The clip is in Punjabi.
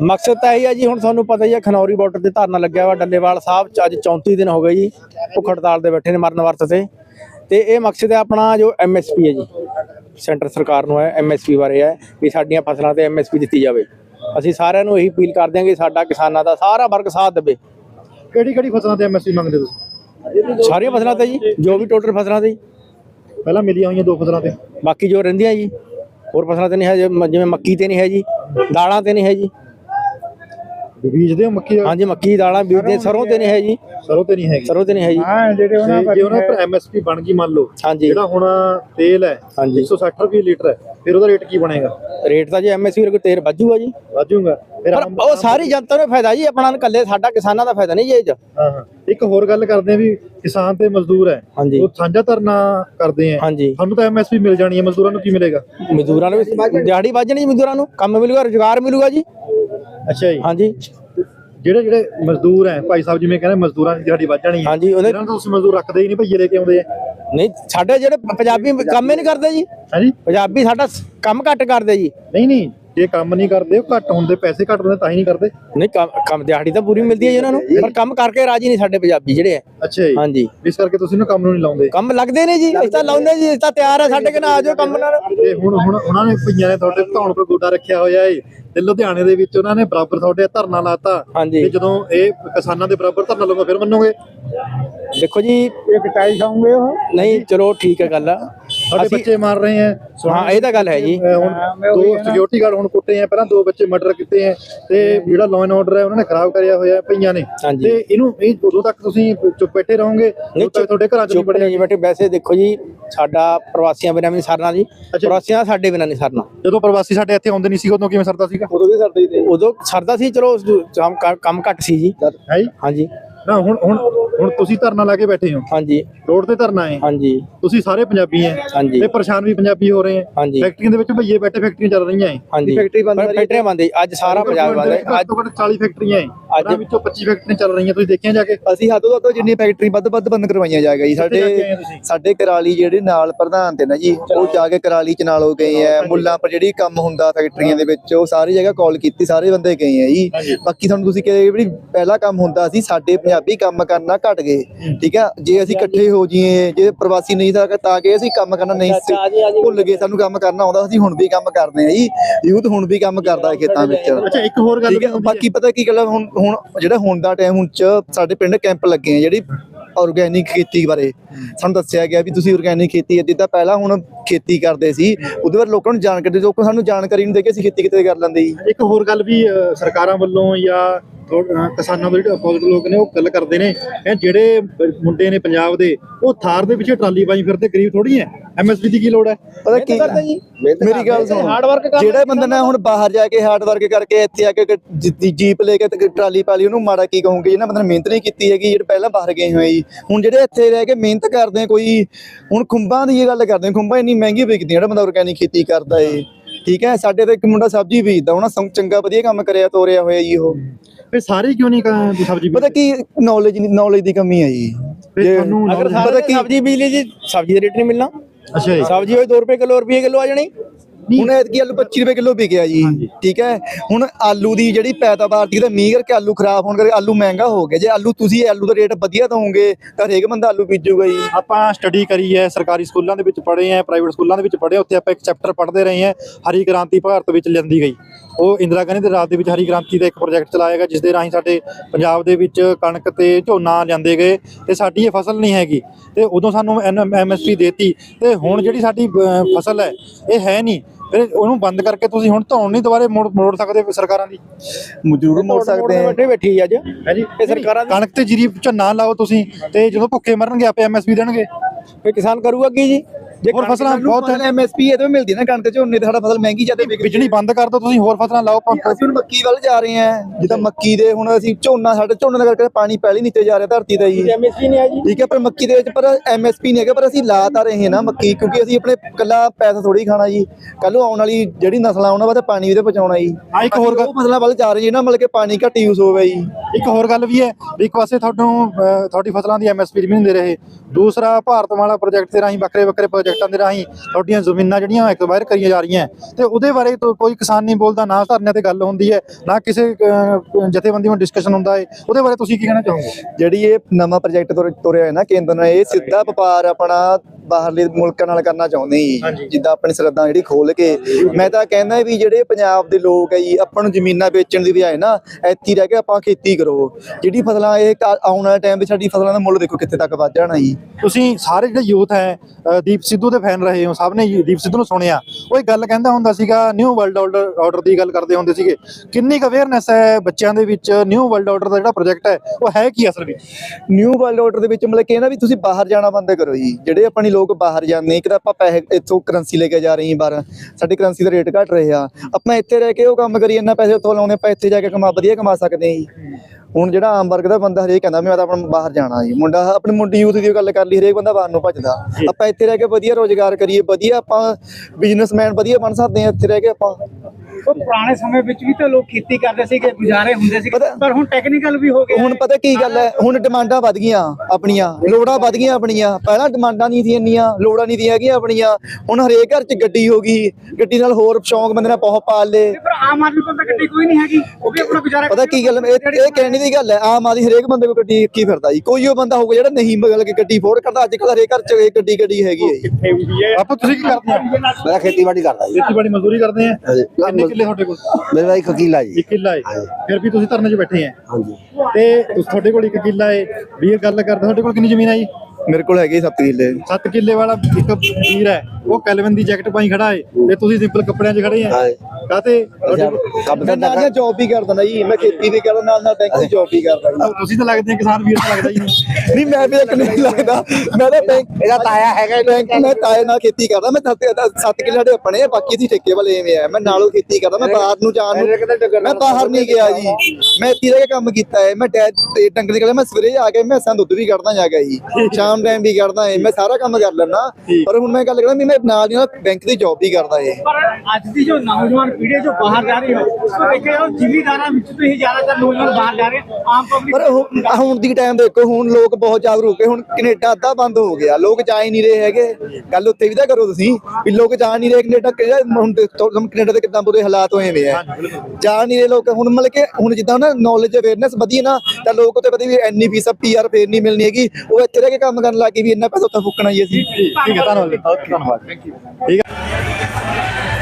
ਮਕਸਦ ਤਾਂ ਇਹ ਹੈ ਜੀ, ਹੁਣ ਤੁਹਾਨੂੰ ਪਤਾ ਹੀ ਹੈ ਖਨੌਰੀ ਬਾਰਡਰ ਤੇ ਧਰਨਾ ਲੱਗਿਆ ਵਾ, ਡੱਲੇਵਾਲ ਸਾਹਿਬ, ਚ ਅੱਜ 34 ਦਿਨ ਹੋ ਗਏ ਜੀ, ਭੁੱਖ ਹੜਤਾਲ ਦੇ ਬੈਠੇ ਨੇ ਮਰਨ ਵਰਤ ਤੇ। ਤੇ ਇਹ ਮਕਸਦ ਹੈ ਆਪਣਾ ਜੋ ਐਮਐਸਪੀ ਹੈ ਜੀ, ਸੈਂਟਰ ਸਰਕਾਰ ਨੂੰ ਹੈ ਐਮਐਸਪੀ ਬਾਰੇ ਹੈ, ਵੀ ਸਾਡੀਆਂ ਫਸਲਾਂ ਤੇ ਐਮਐਸਪੀ ਦਿੱਤੀ ਜਾਵੇ। ਅਸੀਂ ਸਾਰਿਆਂ ਨੂੰ ਇਹੀ ਅਪੀਲ ਕਰਦੇ ਹਾਂ ਕਿ ਸਾਡਾ ਕਿਸਾਨਾਂ ਦਾ ਸਾਰਾ ਵਰਗ ਸਾਥ ਦੇਵੇ। ਕਿਹੜੀ ਕਿਹੜੀ ਫਸਲਾਂ ਤੇ ਐਮਐਸਪੀ ਮੰਗਦੇ ਤੁਸੀਂ? ਸਾਰੀਆਂ ਫਸਲਾਂ ਤੇ ਜੀ ਜੋ ਵੀ ਟੋਟਲ ਫਸਲਾਂ ਤੇ। ਪਹਿਲਾਂ ਮਿਲੀਆਂ ਹੋਈਆਂ ਦੋ ਫਸਲਾਂ ਤੇ। ਬਾਕੀ ਜੋ ਰਹਿੰਦੀਆਂ ਜੀ ਹੋਰ ਫਸਲਾਂ ਤੇ ਨਹੀਂ ਹੈ ਜਿਵੇਂ ਮੱਕੀ ਤੇ ਨਹੀਂ ਹੈ ਜੀ ਦਾਲਾਂ ਤੇ ਨਹੀਂ ਹੈ ਜੀ। ਬੀਜਦੇ ਹੋ ਮੱਕੀ? ਹਾਂਜੀ ਮੱਕੀ ਦਾਲਾਂ ਬੀਜਦੇ ਸਰੋਂ ਤੇ ਨਹੀਂ ਹੈ ਜੀ। ਸਰੋਂ ਤੇ ਨਹੀਂ ਹੈਗੀ। ਸਰੋਂ ਤੇ ਨਹੀਂ ਹੈ ਜੀ। ਹਾਂ ਜਿਹੜੇ ਉਹਨਾਂ ਜੇ ਉਹਨਾਂ ਪਰ ਐਮਐਸਪੀ ਬਣ ਗਈ ਮੰਨ ਲਓ ਜਿਹੜਾ ਹੁਣ ਤੇਲ ਹੈ ਹਾਂਜੀ। 160 ਰੁਪਏ ਲੀਟਰ ਹੈ ਫਿਰ ਉਹਦਾ ਰੇਟ ਕੀ ਬਣੇਗਾ? ਰੇਟ ਤਾਂ ਜੀ ਐਮਐਸਪੀ ਰਕੋ ਤੇਰ ਵੱਜੂਗਾ ਜੀ। ਵਾਜੂਗਾ ਫਿਰ ਪਰ ਆਮ- ਉਹ ਸਾਰੀ ਜਨਤਾ ਨੂੰ ਫਾਇਦਾ ਜੀ ਆਪਣਾ ਇਕੱਲੇ ਸਾਡਾ ਕਿਸਾਨਾਂ ਦਾ ਫਾਇਦਾ ਨਹੀਂ ਜੀ ਇਹ 'ਚ। ਹਾਂ ਹਾਂ। ਇੱਕ ਹੋਰ ਗੱਲ ਕਰਦੇ ਆ ਵੀ ਕਿਸਾਨ ਤੇ ਮਜ਼ਦੂਰ ਹੈ। ਹਾਂਜੀ। ਉਹ ਸਾਂਝਾ ਧਰਨਾ ਕਰਦੇ ਆ ਹਾਂਜੀ। ਸਾਨੂੰ ਤਾਂ ਐਮਐਸਪੀ ਮਿਲ ਜਾਣੀ ਹੈ ਮਜ਼ਦੂਰਾਂ ਨੂੰ ਕੀ ਮਿਲੇਗਾ? ਮਜ਼ਦੂਰਾਂ ਨੂੰ ਵੀ ਦਿਹਾੜੀ ਵੱਜਣੀ ਜੀ ਮਜ਼ਦੂਰਾਂ ਨੂੰ ਕੰਮ ਮਿਲੂਗਾ ਰੁਜ਼ਗਾਰ ਮਿਲੂਗਾ ਜੀ। ਅੱਛਾ ਜੀ। ਹਾਂਜੀ। ਜਿਹੜੇ ਜਿਹੜੇ ਮਜ਼ਦੂਰ ਹੈ ਭਾਈ ਸਾਹਿਬ ਜਿਵੇਂ ਕਹਿੰਦੇ ਮਜ਼ਦੂਰਾਂ ਦੀ ਦਿਹਾੜੀ ਵੱਧ ਜਾਣੀ ਹੈ। ਹਾਂਜੀ ਉਹਦੇ ਇਹਨਾਂ ਨੂੰ ਤਾਂ ਤੁਸੀਂ ਮਜ਼ਦੂਰ ਰੱਖਦੇ ਹੀ ਨਹੀਂ ਭਈਏ ਲੈ ਕੇ ਆਉਂਦੇ ਆ। ਨਹੀਂ ਸਾਡੇ ਜਿਹੜੇ ਪੰਜਾਬੀ ਕੰਮ ਹੀ ਨਹੀਂ ਕਰਦੇ ਜੀ। ਹਾਂਜੀ। ਪੰਜਾਬੀ ਸਾਡਾ ਕੰਮ ਘੱਟ ਕਰਦੇ ਜੀ। ਨਹੀਂ ਨਹੀਂ। ਜੇ ਕੰਮ ਨਹੀਂ ਕਰਦੇ ਉਹ ਘੱਟ ਹੁੰਦੇ ਪੈਸੇ ਘੱਟ ਹੁੰਦੇ ਤਾਂ ਹੀ ਨਹੀਂ ਕਰਦੇ। ਨਹੀਂ ਕੰਮ ਕੰਮ ਦਿਹਾੜੀ ਤਾਂ ਪੂਰੀ ਮਿਲਦੀ ਹੈ ਜੀ ਉਹਨਾਂ ਨੂੰ ਪਰ ਕੰਮ ਕਰਕੇ ਰਾਜੀ ਨਹੀਂ ਸਾਡੇ ਪੰਜਾਬੀ ਜਿਹੜੇ ਆ ਅੱਛਾ ਜੀ। ਹਾਂਜੀ। ਇਸ ਕਰਕੇ ਤੁਸੀਂ ਇਹਨੂੰ ਕੰਮ ਨੂੰ ਨਹੀਂ ਲਾਉਂਦੇ। ਕੰਮ ਲੱਗਦੇ ਨੇ ਜੀ ਅਸੀਂ ਤਾਂ ਲਾਉਂਦੇ ਜੀ ਅਸੀਂ ਤਾਂ ਤਿਆਰ ਆ ਸਾਡੇ ਕੋਲ ਆ ਜਾਓ ਕੰਮ ਨਾਲ। ਤੇ ਹੁਣ ਹੁਣ ਉਹਨਾਂ ਨੇ ਭਈਆਂ ਨੇ ਤੁਹਾਡੇ ਧੌਣ ਪਰ ਗੋਡਾ ਰੱਖਿਆ ਹੋਇਆ ਏ। ਤੇ ਲੁਧਿਆਣੇ ਦੇ ਵਿੱਚ ਉਹਨਾਂ ਨੇ ਬਰਾਬਰ ਤੁਹਾਡੇ ਧਰਨਾ ਲਾਤਾ ਹਾਂਜੀ। ਤੇ ਜਦੋਂ ਇਹ ਕਿਸਾਨਾਂ ਦੇ ਬਰਾਬਰ ਧਰਨਾ ਲਾਉਂਗਾ ਫਿਰ ਮੰਨੋਗੇ? ਦੇਖੋ ਜੀ ਇਹ ਕਟਾਈ ਖਾਉਂਗੇ ਉਹ? ਨਹੀਂ ਚਲੋ ਠੀਕ ਹੈ ਗੱਲ ਸਾਡੇ ਬੱਚੇ ਮਾਰ ਰਹੇ ਆ ਹਾਂ ਇਹ ਤਾਂ ਗੱਲ ਹੈ ਜੀ। ਹੁਣ ਦੋ ਸਿਕਿਉਰਿਟੀ ਗਾਰਡ ਹੁਣ ਕੁੱਟੇ ਆ ਪਹਿਲਾਂ ਦੋ ਬੱਚੇ ਮਰਡਰ ਕੀਤੇ ਆ ਤੇ ਜਿਹੜਾ ਲਾਅ ਐਂਡ ਆਰਡਰ ਹੈ ਉਹਨਾਂ ਨੇ ਖਰਾਬ ਕਰਿਆ ਹੋਇਆ ਭਈਆਂ ਨੇ। ਤੇ ਇਹਨੂੰ ਇਹ ਉਦੋਂ ਤੱਕ ਤੁਸੀਂ ਚੁੱਪ ਬੈਠੇ ਰਹੋਗੇ ਉਦੋਂ ਤੱਕ ਤੁਹਾਡੇ ਘਰਾਂ ਚ ਨਹੀਂ ਚੁੱਪ ਨਹੀਂ ਜੀ ਬੈਠੇ ਵੈਸੇ ਦੇਖੋ ਜੀ ਸਾਡਾ ਪ੍ਰਵਾਸੀਆਂ ਬਿਨਾਂ ਵੀ ਨਹੀਂ ਸਰਨਾ ਜੀ। ਪ੍ਰਵਾਸੀਆਂ ਸਾਡੇ ਬਿਨਾਂ ਨਹੀਂ ਸਰਨਾ। ਜਦੋਂ ਪ੍ਰਵਾਸੀ ਸਾਡੇ ਇੱਥੇ ਆਉਂਦੇ ਨਹੀਂ ਸੀ ਉਦੋਂ ਕਿਵੇਂ ਸਰਦਾ ਸੀਗਾ? ਉਦੋਂ ਵੀ ਸਰਦਾ ਹੀ ਉਦੋਂ ਸਰਦਾ ਸੀ ਚਲੋ ਉਸ ਨੂੰ ਕੰਮ ਘੱਟ ਸੀ ਜੀ। ਹੈ ਜੀ। ਹਾਂਜੀ। ਨਾ ਹੁਣ ਹੁਣ ਹੁਣ ਤੁਸੀਂ ਧਰਨਾ ਲਾ ਕੇ ਬੈਠੇ ਹੋ। ਹਾਂਜੀ। ਰੋਡ ਤੇ ਧਰਨਾ ਹੈ। ਹਾਂਜੀ। ਤੁਸੀਂ ਸਾਰੇ ਪੰਜਾਬੀ ਹੈ। ਹਾਂਜੀ। ਤੇ ਪਰੇਸ਼ਾਨ ਵੀ ਪੰਜਾਬੀ ਹੋ ਰਹੇ ਹੈ। ਹਾਂਜੀ। ਫੈਕਟਰੀਆਂ ਦੇ ਵਿੱਚ ਭਈਏ ਬੈਠੇ ਫੈਕਟਰੀਆਂ ਚੱਲ ਰਹੀਆਂ ਹੈ। ਹਾਂਜੀ। ਫੈਕਟਰੀ ਬੰਦ ਫੈਕਟਰੀਆਂ ਬੰਦ ਹੈ। ਅੱਜ ਸਾਰਾ ਪੰਜਾਬ ਬੰਦ ਹੈ। ਅੱਜ ਤੋਂ ਘੱਟ 40 ਫੈਕਟਰੀਆਂ ਹੈ। ਅੱਜ- ਵਿੱਚੋਂ 25 ਫੈਕਟਰੀਆਂ ਚੱਲ ਰਹੀਆਂ ਤੁਸੀਂ ਦੇਖਿਆ ਜਾ ਕੇ? ਅਸੀਂ ਹੱਦੋਂ ਵੱਧ ਜਿੰਨੀ ਫੈਕਟਰੀ ਵੱਧ ਵੱਧ ਬੰਦ ਕਰਵਾਈਆਂ ਜਾ ਗਈ ਕਿੱਥੇ ਜਾ ਸਾਡੇ? ਸਾਡੇ ਕਰਾਲੀ ਜਿਹੜੇ ਨਾਲ ਪ੍ਰਧਾਨ ਤੇ ਨਾ ਜੀ ਉਹ ਜਾ ਕੇ ਕਰਾਲੀ ਚ ਨਾਲ ਹੋ ਗਏ ਆ ਮੁੱਲਾਂ ਪਰ ਜਿਹੜੀ ਕੰਮ ਹੁੰਦਾ ਫੈਕਟਰੀਆਂ ਦੇ ਵਿੱਚ ਉਹ ਸਾਰੀ ਜਗ੍ਹਾ ਕਾਲ ਕੀਤੀ ਸਾਰੇ ਬੰਦੇ ਗਏ ਆ ਜੀ। ਬਾਕੀ ਤੁਹਾਨੂੰ ਤੁਸੀਂ ਕਿਹਾ ਜਿਹੜੀ ਪਹਿਲਾ ਕੰਮ ਹੁੰਦਾ ਸੀ ਸਾਡੇ ਪੰਜਾਬੀ ਕੰਮ ਕਰਨਾ ਘਟ ਗਏ ਠੀਕ ਆ? ਜੇ ਅਸੀਂ ਇਕੱਠੇ ਹੋ ਜਾਈਏ ਜੇ ਪ੍ਰਵਾਸੀ ਨਹੀਂ ਤਾਂ ਤਾਂ ਕਿ ਅਸੀਂ ਕੰਮ ਕਰਨਾ ਨਹੀਂ ਸੀ ਭੁੱਲ ਗਏ ਸਾਨੂੰ ਕੰਮ ਕਰਨਾ ਆਉਂਦਾ ਅਸੀਂ ਹੁਣ ਵੀ ਕੰਮ ਕਰਦੇ ਆ ਜੀ। ਯੂਥ ਹੁਣ ਵੀ ਕੰਮ ਕਰਦਾ ਹੈ ਖੇਤਾਂ ਵਿੱਚ। ਅੱਛਾ ਇੱਕ ਹੋਰ ਗੱਲ ਬਾਕੀ ਪਤਾ ਕੀ ਗੱਲ ਹੁਣ ਹੁਣ ਜਿਹੜਾ ਹੁਣ ਦਾ ਟਾਈਮ ਹੁਣ ਚ ਸਾਡੇ ਪਿੰਡ ਕੈਂਪ ਲੱਗੇ ਆ ਜਿਹੜੀ ਆਰਗੈਨਿਕ ਖੇਤੀ ਬਾਰੇ। ਸਾਨੂੰ ਦੱਸਿਆ ਗਿਆ ਵੀ ਤੁਸੀਂ ਆਰਗੈਨਿਕ ਖੇਤੀ ਜਿੱਦਾਂ ਪਹਿਲਾਂ ਹੁਣ ਖੇਤੀ ਕਰਦੇ ਸੀ, ਉਹਦੇ ਬਾਰੇ ਲੋਕਾਂ ਨੂੰ ਜਾਣਕਾਰੀ ਲੋਕਾਂ ਸਾਨੂੰ ਜਾਣਕਾਰੀ ਨਹੀਂ ਦੇ ਕੇ ਅਸੀਂ ਖੇਤੀ ਕਿਤੇ ਕਰ ਲੈਂਦੇ ਜੀ। ਇੱਕ ਹੋਰ ਗੱਲ ਵੀ ਸਰਕਾਰਾਂ ਵੱਲੋਂ ਜਾਂ ਕਿਸਾਨਾਂ ਦੇ ਜਿਹੜੇ ਅਪੋਜ਼ਿਟ ਲੋਕ ਨੇ, ਉਹ ਗੱਲ ਕਰਦੇ ਨੇ, ਇਹ ਜਿਹੜੇ ਮੁੰਡੇ ਨੇ ਪੰਜਾਬ ਦੇ, ਉਹ ਥਾਰ ਦੇ ਪਿੱਛੇ ਟਰਾਲੀ ਪਾਈ ਫਿਰਦੇ, ਗਰੀਬ ਥੋੜੀ ਹੈ। ਐਮਐਸਪੀ ਦੀ ਕੀ ਲੋੜ ਹੈ? ਪਤਾ ਕੀ ਮੇਰੀ ਗੱਲ ਸੁਣੋ। ਜਿਹੜਾ ਬੰਦਾ ਨੇ ਹੁਣ ਬਾਹਰ ਜਾ ਕੇ ਹਾਰਡ ਵਰਕ ਕਰਕੇ ਇੱਥੇ ਆ ਕੇ ਜੀਪ ਲੈ ਕੇ ਤੇ ਟਰਾਲੀ ਪਾ ਲਈ ਉਹਨੂੰ ਮਾੜਾ ਕੀ ਕਹੋਗੇ? ਜਿਹਨਾਂ ਬੰਦੇ ਨੇ ਮਿਹਨਤ ਨਹੀਂ ਕੀਤੀ ਹੈਗੀ ਜਿਹੜੇ ਪਹਿਲਾਂ ਬਾਹਰ ਗਏ ਹੋਏ ਜੀ ਹੁਣ ਜਿਹੜੇ ਇੱਥੇ ਰਹਿ ਕੇ ਮਿਹਨਤ ਕਰਦੇ ਆ ਕੋਈ ਹੁਣ ਖੁੰਬਾਂ ਦੀ ਇਹ ਗੱਲ ਕਰਦੇ ਆ ਖੁੰਬਾਂ ਇੰਨੀ ਮਹਿੰਗੀ ਵਿਕਦੀਆਂ ਜਿਹੜਾ ਬੰਦਾ ਆਰਗੈਨਿਕ ਖੇਤੀ ਕਰਦਾ ਏ। ਠੀਕ ਹੈ? ਸਾਡੇ ਤੇ ਇੱਕ ਮੁੰਡਾ ਸਬਜ਼ੀ ਬੀਜਦਾ ਉਹਨਾਂ ਚੰਗਾ ਵਧੀਆ ਕੰਮ ਕਰਿਆ ਤੋਰਿਆ ਹੋਇਆ ਜੀ ਉਹ। ਫਿਰ ਸਾਰੇ ਕਿਉਂ ਨਹੀਂ ਸਬਜ਼ੀ ਪਤਾ ਕੀ ਨੌਲੇਜ ਨੌਲੇਜ ਦੀ ਕਮੀ ਹੈ ਜੀ। ਜੇ- ਤੁਹਾਨੂੰ ਨੇ ਸਬਜ਼ੀ ਬੀਜ ਲਈ ਜੀ ਸਬਜ਼ੀ ਦਾ ਰੇਟ ਨਹੀਂ ਮਿਲਣਾ। ਅੱਛਾ ਜੀ। ਸਬਜ਼ੀ ਹੋਈ 2 ਰੁਪਏ ਕਿਲੋ ਰੁਪਏ ਕਿਲੋ ਆ ਜਾਣੀ। ਹੁਣ ਐਤਕੀ ਆਲੂ 25 ਰੁਪਏ ਕਿਲੋ ਵਿਕਿਆ ਜੀ। ਠੀਕ ਹੈ? ਹੁਣ ਆਲੂ ਦੀ ਜਿਹੜੀ ਪੈਦਾਵਾਰ ਦੀ ਤਾਂ ਮੀਂਹ ਕਰਕੇ ਆਲੂ ਖਰਾਬ ਹੋਣ ਕਰਕੇ ਆਲੂ ਮਹਿੰਗਾ ਹੋ ਗਿਆ ਜੇ ਆਲੂ ਤੁਸੀਂ ਆਲੂ ਦਾ ਰੇਟ ਵਧੀਆ ਦਵੋਗੇ ਤਾਂ ਹਰੇਕ ਬੰਦਾ ਆਲੂ ਬੀਜੂਗਾ ਜੀ। ਆਪਾਂ ਸਟੱਡੀ ਕਰੀ ਹੈ ਸਰਕਾਰੀ ਸਕੂਲਾਂ ਦੇ ਵਿੱਚ ਪੜ੍ਹੇ ਆ ਪ੍ਰਾਈਵੇਟ ਸਕੂਲਾਂ ਦੇ ਵਿੱਚ ਪੜ੍ਹੇ ਉੱਥੇ ਆਪਾਂ ਇੱਕ ਚੈਪਟਰ ਪੜ੍ਹਦੇ ਰਹੇ ਹਾਂ ਹਰੀ ਕ੍ਰਾਂਤੀ ਭਾਰਤ ਵਿੱਚ ਲਿਆਂਦੀ ਗਈ। ਉਹ ਇੰਦਰਾ ਗਾਂਧੀ ਦੇ ਰਾਜ ਦੇ ਵਿੱਚ ਹਰੀ ਕ੍ਰਾਂਤੀ ਦਾ ਇੱਕ ਪ੍ਰੋਜੈਕਟ ਚਲਾਇਆ ਗਿਆ ਜਿਸ ਦੇ ਰਾਹੀਂ ਸਾਡੇ ਪੰਜਾਬ ਦੇ ਵਿੱਚ ਕਣਕ ਤੇ ਝੋਨਾ ਲਿਆਂਦੇ ਗਏ ਤੇ ਸਾਡੀ ਇਹ ਫਸਲ ਨਹੀਂ ਹੈਗੀ। ਤੇ ਉਦੋਂ ਸਾਨੂੰ ਐਮਐਸਪੀ ਦੇਤੀ ਤੇ ਹੁਣ ਜਿਹੜੀ ਸਾਡੀ ਫਸਲ ਹੈ ਇਹ ਹੈ ਨਹੀਂ। ਫਿਰ ਉਹਨੂੰ ਬੰਦ ਕਰਕੇ ਤੁਸੀਂ ਹੁਣ ਧੌਣ ਨਹੀਂ ਦੁਬਾਰੇ ਮੋੜ ਮੋੜ ਸਕਦੇ ਸਰਕਾਰਾਂ ਦੀ? ਜ਼ਰੂਰ ਮੋੜ ਸਕਦੇ ਆ। ਬੈਠੇ ਬੈਠੀ ਅੱਜ। ਹੈ ਜੀ ਇਹ ਸਰਕਾਰਾਂ ਦੀ ਕਣਕ ਤੇ ਜੀਰੀ ਝੋਨਾ ਲਾਓ ਤੁਸੀਂ ਤੇ ਜਦੋਂ ਭੁੱਖੇ ਮਰਨਗੇ ਆਪੇ ਐਮਐਸਪੀ ਦੇਣਗੇ। ਫੇ ਕਿਸਾਨ ਕਰੂਗਾ ਕੀ ਜੀ। ਹੋਰ ਫਸਲਾਂ ਬਹੁਤ ਹੈ ਐਮਐਸਪੀ ਇਹਦੇ ਵਿੱਚ ਮਿਲਦੀ ਨਾ ਕਣਕ ਝੋਨੇ ਤੇ ਸਾਡਾ ਫਸਲ ਮਹਿੰਗੀ ਵਿਕਦੀ ਬਿਜਲੀ ਬੰਦ ਕਰ ਦੋ ਤੁਸੀਂ ਹੋਰ ਫਸਲਾਂ ਲਾਓ ਪੰਪ। ਅਸੀਂ ਹੁਣ ਮੱਕੀ ਵੱਲ ਜਾ ਰਹੇ ਹਾਂ ਜਿੱਦਾਂ ਮੱਕੀ ਦੇ ਹੁਣ ਅਸੀਂ ਝੋਨਾ ਸਾਡੇ ਝੋਨੇ ਦਾ ਕਰਕੇ ਪਾਣੀ ਪਹਿਲੀ ਨੀਚੇ ਜਾ ਰਿਹਾ ਧਰਤੀ ਦਾ ਜੀ। ਐਮਐਸਪੀ ਨਹੀਂ ਆ ਜੀ। ਠੀਕ ਹੈ ਪਰ ਮੱਕੀ ਦੇ ਵਿੱਚ ਪਰ ਐਮਐਸਪੀ ਨਹੀਂ ਹੈਗਾ ਪਰ ਅਸੀਂ ਲਾ ਤਾਂ ਰਹੇ ਹਾਂ ਨਾ ਮੱਕੀ ਕਿਉਂਕਿ ਅਸੀਂ ਆਪਣੇ ਕੱਲਾ ਪੈਸਾ ਥੋੜੀ ਖਾਣਾ ਜੀ। ਕੱਲ ਨੂੰ ਆਉਣ ਵਾਲੀ ਜਿਹੜੀ ਨਸਲਾਂ ਉਹਨਾਂ ਵਾਸਤੇ ਪਾਣੀ ਵੀ ਤੇ ਪਹੁੰਚਾਉਣਾ ਜੀ। ਹਾਂ, ਇੱਕ ਹੋਰ ਗੱਲ- ਫਸਲਾਂ ਵੱਲ ਜਾ ਰਹੇ ਜੀ ਨਾ ਮਤਲਬ ਕਿ ਪਾਣੀ ਘੱਟ ਯੂਜ਼ ਹੋਵੇ ਜੀ। ਇੱਕ ਹੋਰ ਗੱਲ ਵੀ ਹੈ ਵੀ ਇੱਕ ਪਾਸੇ ਤੁਹਾਨੂੰ ਤੁਹਾਡੀ ਫਸਲਾਂ ਦੀ ਐਮਐਸਪੀ ਨਹੀਂ ਦੇ ਰਹੇ। ਦੂਸਰਾ ਭਾਰਤ ਵਾਲਾ ਪ੍ਰੋਜੈਕਟ ਦੇ ਰਾਹੀਂ ਵੱਖਰੇ ਵੱਖਰੇ ਪ੍ਰੋਜੈਕਟਾਂ ਦੇ ਰਾਹੀਂ ਤੁਹਾਡੀਆਂ ਜ਼ਮੀਨਾਂ ਜਿਹੜੀਆਂ ਐਕਵਾਇਰ ਕਰੀਆਂ ਜਾ ਰਹੀਆਂ ਤੇ ਉਹਦੇ ਬਾਰੇ ਕੋਈ ਕਿਸਾਨ ਨਹੀਂ ਬੋਲਦਾ ਨਾ ਧਰਨੇ ਤੇ ਗੱਲ ਹੁੰਦੀ ਹੈ ਨਾ ਕਿਸੇ ਅਹ, ਜਥੇਬੰਦੀ ਵਿੱਚ ਡਿਸਕਸ਼ਨ ਹੁੰਦਾ ਹੈ। ਉਹਦੇ ਬਾਰੇ ਤੁਸੀਂ ਕੀ ਕਹਿਣਾ ਚਾਹੋਗੇ? ਜਿਹੜੀ ਇਹ ਨਵਾਂ ਪ੍ਰੋਜੈਕਟ ਤੁਰਿਆ ਹੈ ਨਾ ਕੇਂਦਰ ਨੇ ਇਹ ਸਿੱਧਾ ਵਪਾਰ ਆਪਣਾ ਬਾਹਰਲੇ ਮੁਲਕਾਂ ਨਾਲ ਕਰਨਾ ਚਾਹੁੰਦੇ ਜੀ। ਜਿੱਦਾਂ ਆਪਣੀ ਸਰਹੱਦਾਂ ਜਿਹੜੀ ਖੋਲ ਕੇ। ਮੈਂ ਤਾਂ ਕਹਿੰਦਾ ਵੀ ਜਿਹੜੇ ਪੰਜਾਬ ਦੇ ਲੋਕ ਹੈ ਜੀ ਆਪਾਂ ਨੂੰ ਜ਼ਮੀਨਾਂ ਵੇਚਣ ਦੀ ਬਜਾਏ ਨਾ ਇੱਥੇ ਰਹਿ ਕੇ ਆਪਾਂ ਖੇਤੀ ਕਰੋ। ਜਿਹੜੀ ਫਸਲਾਂ ਇਹ ਆਉਣ ਵਾਲੇ ਟਾਈਮ ਵਿੱਚ ਸਾਡੀ ਫਸਲਾਂ ਦਾ ਮੁੱਲ ਦੇਖੋ ਕਿੱਥੇ ਤੱਕ ਵੱਧ ਜਾਣਾ ਜੀ। ਤੁਸੀਂ ਸਾਰੇ ਜਿਹੜੇ ਯੂਥ ਹੈ ਦੀਪ ਸਿੱਧੂ ਦੇ ਫੈਨ ਰਹੇ ਹੋ ਸਭ ਨੇ ਦੀਪ ਸਿੱਧੂ ਨੂੰ ਸੁਣਿਆ। ਉਹ ਇੱਕ ਗੱਲ ਕਹਿੰਦਾ ਹੁੰਦਾ ਸੀਗਾ ਨਿਊ ਵਰਲਡ ਆਰਡਰ ਆਰਡਰ ਦੀ ਗੱਲ ਕਰਦੇ ਹੁੰਦੇ ਸੀਗੇ। ਕਿੰਨੀ ਕੁ ਅਵੇਅਰਨੈਸ ਹੈ ਬੱਚਿਆਂ ਦੇ ਵਿੱਚ ਨਿਊ ਵਰਲਡ ਆਰਡਰ ਦਾ ਜਿਹੜਾ ਪ੍ਰੋਜੈਕਟ ਹੈ ਉਹ ਹੈ ਕੀ ਅਸਲ ਵਿੱਚ? ਨਿਊ ਵਰਲਡ ਆਰਡਰ ਦੇ ਵਿੱਚ ਮਤਲਬ ਕਿ ਇਹ ਨਾ ਵੀ ਤੁਸੀਂ ਬਾਹਰ ਜਾਣਾ ਬੰਦ ਕਰੋ ਜੀ। ਜਿਹੜੇ ਆਪਣੀ ਲੋਕ ਬਾਹਰ ਜਾਂਦੇ ਇੱਕ ਤਾਂ ਆਪਾਂ ਪੈਸੇ ਇੱਥੋਂ ਕਰੰਸੀ ਲੈ ਕੇ ਜਾ ਰਹੇ ਹਾਂ ਬਾਹਰ। ਸਾਡੀ ਕਰੰਸੀ ਦਾ ਰੇਟ ਘਟ ਰਿਹਾ। ਆਪਾਂ ਇੱਥੇ ਰਹਿ ਕੇ ਉਹ ਕੰਮ ਕਰੀ ਇੰਨਾ ਪੈਸੇ ਉੱਥੋਂ ਲਾਉਂਦੇ ਆਪਾਂ ਇੱਥੇ ਜਾ ਕੇ ਕਮਾ ਵਧੀਆ ਕਮਾ ਸਕਦੇ ਹਾਂ ਜੀ। ਹੁਣ ਜਿਹੜਾ ਆਮ ਵਰਗ ਦਾ ਬੰਦਾ ਹਰੇਕ ਕਹਿੰਦਾ ਮੈਂ ਤਾਂ ਆਪਣਾ ਬਾਹਰ ਜਾਣਾ ਜੀ। ਮੁੰਡਾ ਆਪਣੇ ਮੁੰਡੀ ਯੂਥ ਦੀ ਗੱਲ ਕਰ ਲਈ ਹਰੇਕ ਬੰਦਾ ਬਾਹਰ ਨੂੰ ਭੱਜਦਾ। ਆਪਾਂ ਇੱਥੇ ਰਹਿ ਕੇ ਵਧੀਆ ਰੋਜ਼ਗਾਰ ਕਰੀਏ ਵਧੀਆ ਆਪਾਂ ਬਿਜ਼ਨਸਮੈਨ ਵਧੀਆ ਬਣ ਸਕਦੇ ਹਾਂ ਇੱਥੇ ਰਹਿ ਕੇ ਆਪਾਂ। ਉਹ ਪੁਰਾਣੇ ਸਮੇਂ ਵਿੱਚ ਵੀ ਤਾਂ ਲੋਕ ਖੇਤੀ ਕਰਦੇ ਸੀਗੇ ਗੁਜ਼ਾਰੇ ਹੁੰਦੇ ਸੀ ਪਤਾ- ਪਰ ਹੁਣ ਟੈਕਨੀਕਲ ਵੀ ਹੋ ਗਿਆ ਹੁਣ ਪਤਾ ਕੀ ਗੱਲ ਹੈ ਹੁਣ ਡਿਮਾਂਡਾਂ ਵੱਧ ਗਈਆਂ ਆਪਣੀਆਂ ਲੋੜਾਂ ਵੱਧ ਗਈਆਂ ਆਪਣੀਆਂ। ਪਹਿਲਾਂ ਡਿਮਾਂਡਾਂ ਨਹੀਂ ਸੀ ਇੰਨੀਆਂ ਲੋੜਾਂ ਨਹੀਂ ਸੀ ਹੈਗੀਆਂ ਆਪਣੀਆਂ। ਹੁਣ ਹਰੇਕ ਘਰ 'ਚ ਗੱਡੀ ਹੋ ਗਈ ਗੱਡੀ ਨਾਲ ਹੋਰ ਸ਼ੌਂਕ ਬੰਦੇ ਨੇ ਬਹੁਤ ਪਾਲ ਲਏ। ਪਰ ਆਮ ਆਦਮੀ ਕੋਲ ਤਾਂ ਗੱਡੀ ਕੋਈ ਨਹੀਂ ਹੈਗੀ ਉਹ ਵੀ ਆਪਣਾ ਗੁਜ਼ਾਰਾ ਪਤਾ ਕੀ ਗੱਲ ਇਹ ਇਹ ਕਹਿਣੀ ਦੀ ਗੱਲ ਹੈ ਆਮ ਆਦਮੀ ਹਰੇਕ ਬੰਦੇ ਕੋਲ ਗੱਡੀ ਕੀ ਫਿਰਦਾ ਜੀ? ਕੋਈ ਉਹ ਬੰਦਾ ਹੋਊਗਾ ਜਿਹੜਾ ਨਹੀਂ ਮਤਲਬ ਕਿ ਗੱਡੀ ਫੋੜ ਕਰਦਾ ਅੱਜ ਕੱਲ੍ਹ ਹਰੇਕ ਘਰ 'ਚ ਇਹ ਗੱਡੀ ਗੱਡੀ ਹੈਗੀ ਹੈ ਜੀ। ਆਪੋ ਤੁਸੀਂ ਕੀ ਕਰਦੇ ਹੋ ਮੈਂ ਖੇਤੀਬਾੜੀ ਕਰਦਾ ਜੀ। ਖੇਤੀਬਾੜੀ ਮਜ਼ਦੂਰੀ ਕਰਦੇ ਆ? ਹਾਂਜੀ। ਕਿੰਨੇ ਕਿੱਲੇ ਤੁਹਾਡੇ ਕੋਲ? ਮੇਰੇ ਭਾਈ ਕਿਲਾ ਜੀ। ਇੱਕ ਕਿੱਲਾ ਹੈ। ਫਿਰ ਵੀ ਤੁਸੀਂ ਧਰਨੇ 'ਚ ਬੈਠੇ ਆ ਹਾਂਜੀ। ਤੇ ਤੁਸ- ਤੁਹਾਡੇ ਕੋਲ ਇੱਕ ਕਿੱਲਾ ਹੈ। ਵੀ ਇਹ ਗੱਲ ਕਰਦੇ ਤੁਹਾਡੇ ਕੋਲ ਕਿੰਨੀ ਜ਼ਮੀਨ ਹੈ ਜੀ? ਮੇਰੇ ਕੋਲ ਹੈਗੇ 7 ਕਿੱਲੇ। 7 ਕਿੱਲੇ ਵਾਲਾ ਇੱਕ ਵੀਰ ਹੈ ਉਹ ਕੈਲਵਿਨ ਦੀ ਜੈਕਟ ਪਾਈ ਖੜਾ ਹੈ ਤੇ ਤੁਸੀਂ ਸਿੰਪਲ ਕੱਪੜਿਆਂ 'ਚ ਖੜੇ ਆ ਹਾਂ ਕਾਤੇ ਕੰਮ ਮੈਂ ਨਾਲ ਨਾਲ ਜੌਬ ਵੀ ਕਰਦਾ ਨਾ ਜੀ ਮੈਂ ਖੇਤੀ ਵੀ ਕਰਦਾ ਨਾਲ ਨਾਲ ਬੈਂਕ ਦੀ ਜੌਬ ਵੀ ਕਰਦਾ ਜੀ। ਤੁਸੀਂ ਤਾਂ ਲੱਗਦੇ ਆ ਕਿਸਾਨ ਵੀਰ ਤਾਂ ਲੱਗਦਾ ਜੀ ਨਹੀਂ। ਮੈਂ ਵੀ ਇੱਕ ਨਹੀਂ ਲੱਗਦਾ। ਮੈਂ ਤਾਂ ਬੈਂਕ ਇਹਦਾ ਤਾਇਆ ਹੈਗਾ ਬੈਂਕ ਮੈਂ ਤਾਏ ਨਾਲ ਖੇਤੀ ਕਰਦਾ ਮੈਂ 7 ਕਿੱਲੇ ਸਾਡੇ ਆਪਣੇ ਆ, ਬਾਕੀ ਅਸੀਂ ਠੇਕੇ ਵਾਲੇ ਐਵੇਂ ਆ। ਮੈਂ ਨਾਲੋਂ ਖੇਤੀ ਕਰਦਾ ਮੈਂ ਬਾਹਰ ਨੂੰ ਜਾਣ ਨੂੰ ਮੈਂ ਬਾਹਰ ਨਹੀਂ ਗਿਆ ਜੀ। ਮੈਂ ਇੱਥੇ ਰਹਿ ਕੇ ਕੰਮ ਕੀਤਾ ਹੈ ਮੈਂ ਡੈ- ਤੇ ਡੰਗਰ ਮੈਂ ਸਵੇਰੇ ਆ ਕੇ ਮੈਸਾਂ ਦੁੱਧ ਵੀ ਕੱਢਦਾ ਜਾ ਕੇ ਜੀ। ਸ਼ਾਮ ਟਾਈਮ ਵੀ ਕੱਢਦਾ ਏ ਮੈਂ ਸਾਰਾ ਕੰਮ ਕਰ ਲੈਣਾ ਪਰ ਹੁਣ ਮੈਂ ਗੱਲ ਕਰਦਾ ਵੀ ਮੈਂ ਨਾਲ ਦੀ ਨਾਲ ਬੈਂਕ ਦੀ ਜੌਬ ਵੀ ਕਰਦਾ ਏ। ਪਰ ਅੱਜ ਦੀ ਜੋ ਨੌਜਵਾਨ ਪੀੜ੍ਹੀ ਜੋ ਬਾਹਰ ਜਾ ਰਹੀ ਹੈ ਉਸ ਨੂੰ ਦੇਖਿਆ ਜ਼ਿਮੀਦਾਰਾਂ ਵਿੱਚ ਤੋਂ ਹੀ ਜ਼ਿਆਦਾਤਰ ਨੌਜਵਾਨ ਬਾਹਰ ਜਾ ਰਹੇ। ਆਮ ਪਬਲਿਕ ਪਰ ਹੁਣ ਦੀ ਟਾਈਮ ਦੇਖੋ ਹੁਣ ਲੋਕ ਬਹੁਤ ਜਾਗਰੂਕ ਹੈ ਹੁਣ ਕੈਨੇਡਾ ਅੱਧਾ ਬੰਦ ਹੋ ਗਿਆ ਲੋਕ ਜਾ ਹੀ ਨਹੀਂ ਰਹੇ ਹੈਗੇ। ਗੱਲ ਉੱਤੇ ਵੀ ਤਾਂ ਕਰੋ ਤੁਸੀਂ ਵੀ ਲੋਕ ਜਾ ਨਹੀਂ ਰਹੇ ਕੈਨੇਡਾ ਕਿਹੜਾ ਹੁਣ ਕੈਨੇਡਾ ਦੇ ਕਿੱਦਾਂ ਬੁਰੇ ਹਾਲਾਤ ਹੋਏ ਹੋਏ ਆ। ਜਾ ਨਹੀਂ ਰਹੇ ਲੋਕ ਹੁਣ ਮਤਲਬ ਕਿ ਹੁਣ ਜਿੱਦਾਂ ਨਾ ਨੌਲੇਜ ਅਵੇਅਰਨੈਸ ਵਧੀ ਨਾ ਤਾਂ ਲੋਕ ਉੱਤੇ ਪਤਾ ਵੀ ਇੰਨੀ ਫੀਸ ਪੀਆਰ ਫੇਰ ਨਹੀਂ ਮਿਲਣੀ ਹੈਗੀ ਉਹ ਇੱਥੇ ਰਹਿ ਕੇ ਕੰਮ ਕਰਨ ਲੱਗ ਗਏ ਵੀ ਇੰਨਾ ਪੈਸਾ ਉੱਤੇ ਫੁੱਕਣਾ ਹੀ ਅਸੀਂ। ਠੀਕ ਹੈ ਧੰਨਵਾਦ ਧੰਨਵਾਦ। ਠੀਕ ਹੈ।